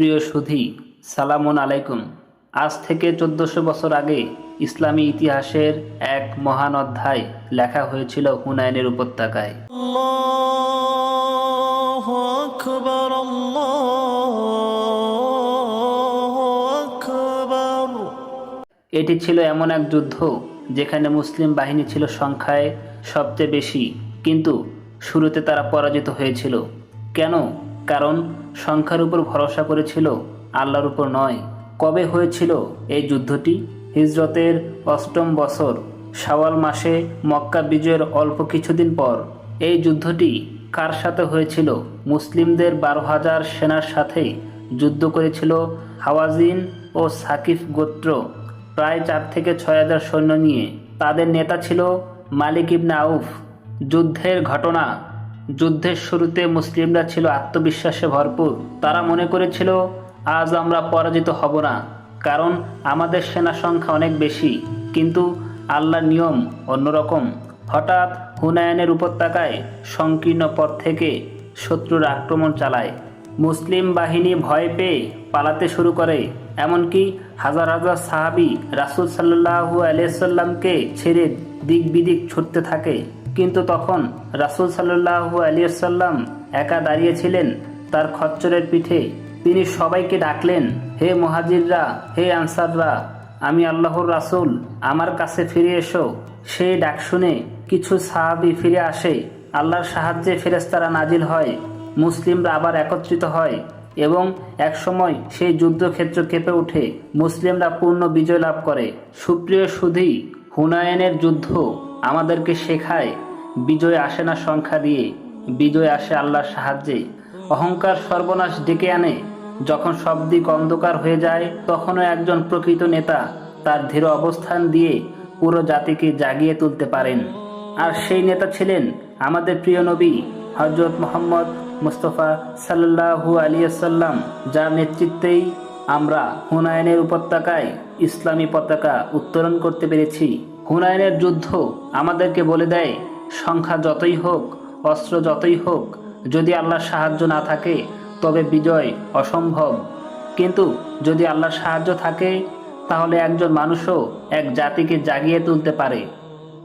প্রিয় সুধি সালামুন আলাইকুম। আজ থেকে চোদ্দশো বছর আগে ইসলামী ইতিহাসের এক মহান অধ্যায় লেখা হয়েছিল হুনায়নের উপত্যকায়। এটি ছিল এমন এক যুদ্ধ যেখানে মুসলিম বাহিনী ছিল সংখ্যায় সবচেয়ে বেশি কিন্তু শুরুতে তারা পরাজিত হয়েছিল। কেন? কারণ সংখ্যার উপর ভরসা করেছিল আল্লাহর উপর নয়। কবে হয়েছিল এই যুদ্ধটি? হিজরতের অষ্টম বছর, শাওয়াল মাসে মক্কা বিজয়ের অল্প কিছুদিন পর। এই যুদ্ধটি কার সাথে হয়েছিল? মুসলিমদের বারো হাজার সেনার সাথে যুদ্ধ করেছিল হাওয়াজিন ও সাকিফ গোত্র। প্রায় চার থেকে ছয় হাজার সৈন্য নিয়ে। তাদের নেতা ছিল মালিক ইবনে আউফ। যুদ্ধের ঘটনা যুদ্ধের শুরুতে মুসলিমরা ছিল আত্মবিশ্বাসে ভরপুর। তারা মনে করেছিল, আজ আমরা পরাজিত হব না, কারণ আমাদের সেনা সংখ্যা অনেক বেশি। কিন্তু আল্লাহর নিয়ম অন্যরকম। হঠাৎ হুনায়নের উপত্যকায় সংকীর্ণ পথ থেকে শত্রুর আক্রমণ চালায়। মুসলিম বাহিনী ভয় পেয়ে পালাতে শুরু করে, এমনকি হাজার হাজার সাহাবি রাসুল সাল্লাহু আলিয়াল্লামকে ছেড়ে দিক বিদিক ছুটতে থাকে। কিন্তু তখন রাসুল সাল্লাহু আলিয়াল্লাম একা দাঁড়িয়েছিলেন তার খচ্চরের পিঠে। তিনি সবাইকে ডাকলেন, হে মহাজিররা, হে আনসাররা, আমি আল্লাহর রাসুল, আমার কাছে ফিরে এসো। সেই ডাক শুনে কিছু সাহাবি ফিরে আসে। আল্লাহর সাহায্যে ফেরেস্তারা নাজিল হয়, মুসলিমরা আবার একত্রিত হয় এবং একসময় সেই যুদ্ধক্ষেত্র কেঁপে ওঠে। মুসলিমরা পূর্ণ বিজয় লাভ করে। সুপ্রিয় সুধী, হুনায়নের যুদ্ধ আমাদেরকে শেখায়। বিজয় আসে না সংখ্যা দিয়ে, বিজয় আসে আল্লাহর সাহায্যে। অহংকার সর্বনাশ ডেকে আনে। যখন সব দিক অন্ধকার হয়ে যায়, তখনও একজন প্রকৃত নেতা তার দৃঢ় অবস্থান দিয়ে পুরো জাতিকে জাগিয়ে তুলতে পারেন। আর সেই নেতা ছিলেন আমাদের প্রিয় নবী হজরত মোহাম্মদ মুস্তফা সাল্লাহু আলিয়াল্লাম যার নেতৃত্বেই আমরা হুনায়নের উপত্যকায় ইসলামী পতাকা উত্তোলন করতে পেরেছি। হুনায়নের যুদ্ধ আমাদেরকে বলে দেয় সংখ্যা যতই হোক, অস্ত্র যতই হোক, যদি আল্লাহর সাহায্য না থাকে, তবে বিজয় অসম্ভব। কিন্তু যদি আল্লাহর সাহায্য থাকে, তাহলে একজন মানুষও এক জাতিকে জাগিয়ে তুলতে পারে।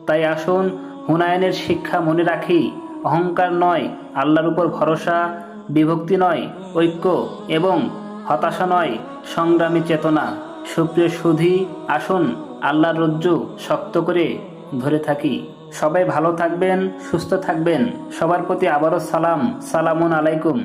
তাই আসুন, হুনায়নের শিক্ষা মনে রাখি, অহংকার নয়, আল্লাহর উপর ভরসা, বিভক্তি নয়, ঐক্য এবং হতাশা নয়, সংগ্রামী চেতনা। সুপ্রিয় সুধি, আসুন, আল্লাহর রজ্জু শক্ত করে ধরে থাকি। সবাই ভালো থাকবেন সুস্থ থাকবেন। সবার প্রতি আবারও সালাম। সালামুন আলাইকুম।